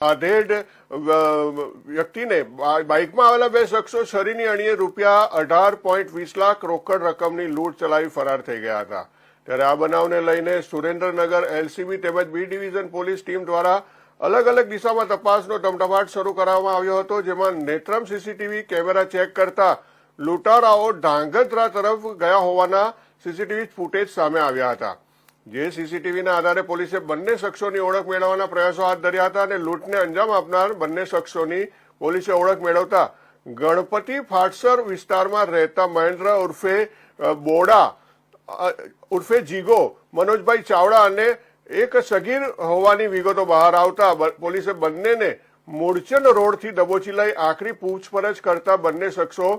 આધેડ વ્યક્તિને બાઇકમાં આવેલા બે શખ્સો છરીની અણીએ રૂપિયા અઢાર પોઈન્ટ વીસ લાખ રોકડ રકમની લૂંટ ચલાવી ફરાર થઈ ગયા હતા. ત્યારે આ બનાવને લઈને સુરેન્દ્રનગર, એલસીબી તેમજ બી ડિવિઝન પોલીસ ટીમ દ્વારા અલગ અલગ દિશામાં તપાસનો ધમધમાટ શરૂ કરવામાં આવ્યો હતો, જેમાં નેત્રમ સીસીટીવી કેમેરા ચેક કરતા લૂંટારાઓ ઢાંગધ્રા તરફ ગયા હોવાના સીસીટીવી ફૂટેજ સામે આવ્યા હતા. જે સીસીટીવીના આધારે પોલીસે બંને શખ્સોની ઓળખ મેળવવાના પ્રયાસો હાથ ધર્યા હતા અને લૂંટને અંજામ આપનાર બંને શખ્સોની પોલીસે ઓળખ મેળવતા ગણપતિ ફાટસર વિસ્તારમાં રહેતા મહેન્દ્ર ઉર્ફે બોડા ઉર્ફે જીગો, મનોજભાઈ ચાવડા અને એક સગીર હોવાની વિગતો બહાર આવતા પોલીસે બંનેને મૂળચંદ રોડથી દબોચી લઈ આખરી પૂછપરછ કરતા બંને શખ્સો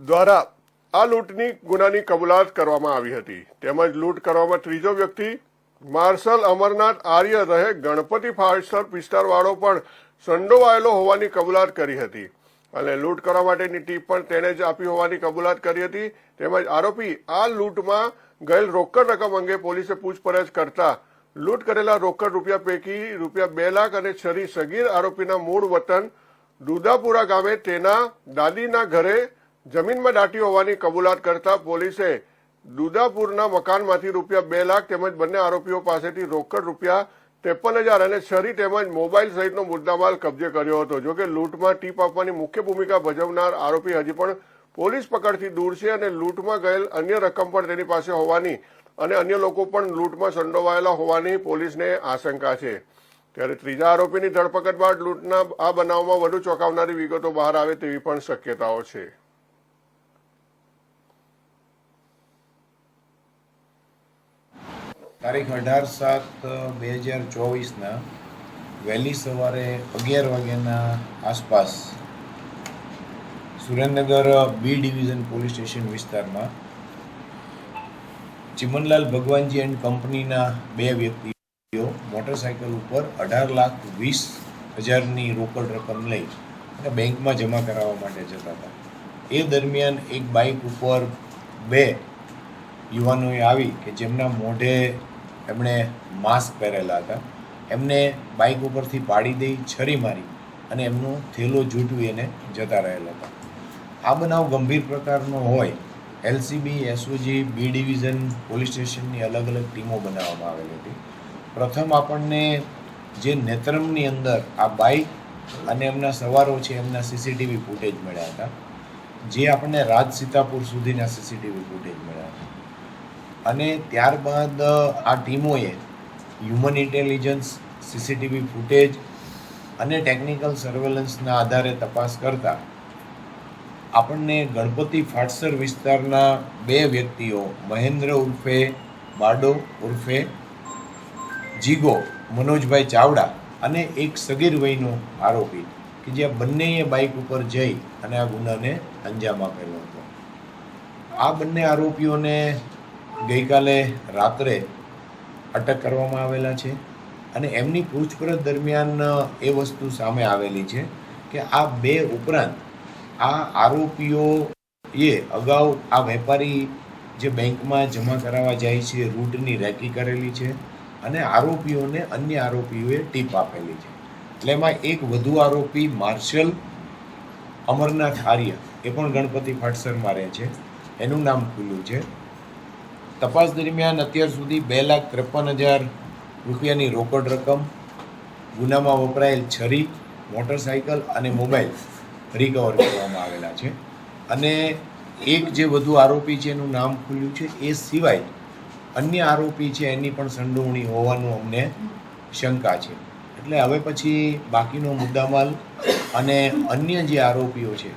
દ્વારા આ લૂંટની ગુનાની કબૂલાત કરવામાં આવી હતી. તેમજ લૂંટ કરવામાં ત્રીજો વ્યક્તિ, માર્શલ અમરનાથ આર્ય રહે ગણપતિ ફાયર વિસ્તારવાળો પણ સંડોવાયેલો હોવાની કબૂલાત કરી હતી. અને લૂંટ કરવા માટેની ટીપ પણ તેણે જ આપી હોવાની કબૂલાત કરી હતી. તેમજ આરોપી આ લૂંટમાં ગયેલ રોકડ રકમ અંગે પોલીસે પૂછપરછ કરતા લૂંટ કરેલા રોકડ રૂપિયા પૈકી રૂપિયા બે લાખ અને છરી સગીર આરોપીના મૂળ વતન દુદાપુરા ગામે તેના દાદીના ઘરે જમીનમાં દાટી હોવાની કબૂલાત કરતા પોલીસે દુદાપુરના મકાનમાંથી રૂપિયા બે લાખ તેમજ બંને આરોપીઓ પાસેથી રોકડ રૂપિયા ત્રેપન હજાર અને છરી તેમજ મોબાઈલ સહિતનો મુદ્દામાલ કબજે કર્યો હતો. જોકે લૂંટમાં ટીપ આપવાની મુખ્ય ભૂમિકા ભજવનાર આરોપી હજી પણ પોલીસ પકડથી દૂર છે અને લૂંટમાં ગયેલ અન્ય રકમ પણ તેની પાસે હોવાની અને અન્ય લોકો પણ લૂંટમાં સંડોવાયેલા હોવાની પોલીસને આશંકા છે. ત્યારે ત્રીજા આરોપીની ધરપકડ બાદ લૂંટના આ બનાવમાં વધુ ચોંકાવનારી વિગતો બહાર આવે તેવી પણ શક્યતાઓ છે. તારીખ અઢાર સાત બે હજાર ચોવીસના વહેલી સવારે અગિયાર વાગ્યાના આસપાસ Surendranagar B division police station વિસ્તારમાં ચિમનલાલ ભગવાનજી એન્ડ કંપનીના બે વ્યક્તિઓ મોટરસાયકલ ઉપર અઢાર લાખ વીસ હજારની રોકડ રકમ લઈ અને બેંકમાં જમા કરાવવા માટે જતા હતા. એ દરમિયાન એક બાઇક ઉપર બે યુવાનોએ આવી કે જેમના મોઢે એમણે માસ્ક પહેરેલા હતા. એમને બાઇક ઉપરથી પાડી દઈ, છરી મારી અને એમનો થેલો જૂટવી એને જતા રહેલા હતા. આ બનાવ ગંભીર પ્રકારનો હોય LCB SOG B division police સ્ટેશનની અલગ અલગ ટીમો બનાવવામાં આવેલી હતી. પ્રથમ આપણને જે નેત્રમની અંદર આ બાઇક અને એમના સવારો છે, એમના સીસીટીવી ફૂટેજ મળ્યા હતા. જે આપણને રાજ સીતાપુર સુધીના સીસીટીવી ફૂટેજ મળ્યા હતા. અને ત્યારબાદ આ ટીમોએ હ્યુમન ઇન્ટેલિજન્સ સીસીટીવી ફૂટેજ અને ટેકનિકલ સર્વેલન્સના આધારે તપાસ કરતા આપણને ગણપતિ ફાટસર વિસ્તારના બે વ્યક્તિઓ, મહેન્દ્ર ઉર્ફે બાડો ઉર્ફે જીગો, મનોજભાઈ ચાવડા અને એક સગીર વયનો આરોપી કે જે બંનેએ બાઇક ઉપર જઈ અને આ ગુનાને અંજામ આપેલો હતો. આ બંને આરોપીઓને ગઈકાલે રાત્રે અટક કરવામાં આવેલા છે અને એમની પૂછપરછ દરમિયાન એ વસ્તુ સામે આવેલી છે કે આ બે ઉપરાંત આ આરોપીઓએ અગાઉ આ વેપારી જે બેંકમાં જમા કરાવવા જાય છે, રૂટની રેકી કરેલી છે અને આરોપીઓને અન્ય આરોપીઓએ ટીપ આપેલી છે. એટલે એમાં એક વધુ આરોપી માર્શલ અમરનાથ આર્ય, એ પણ ગણપતિ ફાટસરમાં રહે છે. એનું નામ ખુલ્લું છે. તપાસ દરમિયાન અત્યાર સુધી બે લાખ ત્રેપન હજાર રૂપિયાની રોકડ રકમ, ગુનામાં વપરાયેલ છરી મોટરસાયકલ અને મોબાઈલ રિકવર કરવામાં આવેલા છે. અને એક જે વધુ આરોપી છે, એનું નામ ખુલ્યું છે, એ સિવાય અન્ય આરોપી છે, એની પણ સંડોવણી હોવાનું અમને શંકા છે. એટલે હવે પછી બાકીનો મુદ્દામાલ અને અન્ય જે આરોપીઓ છે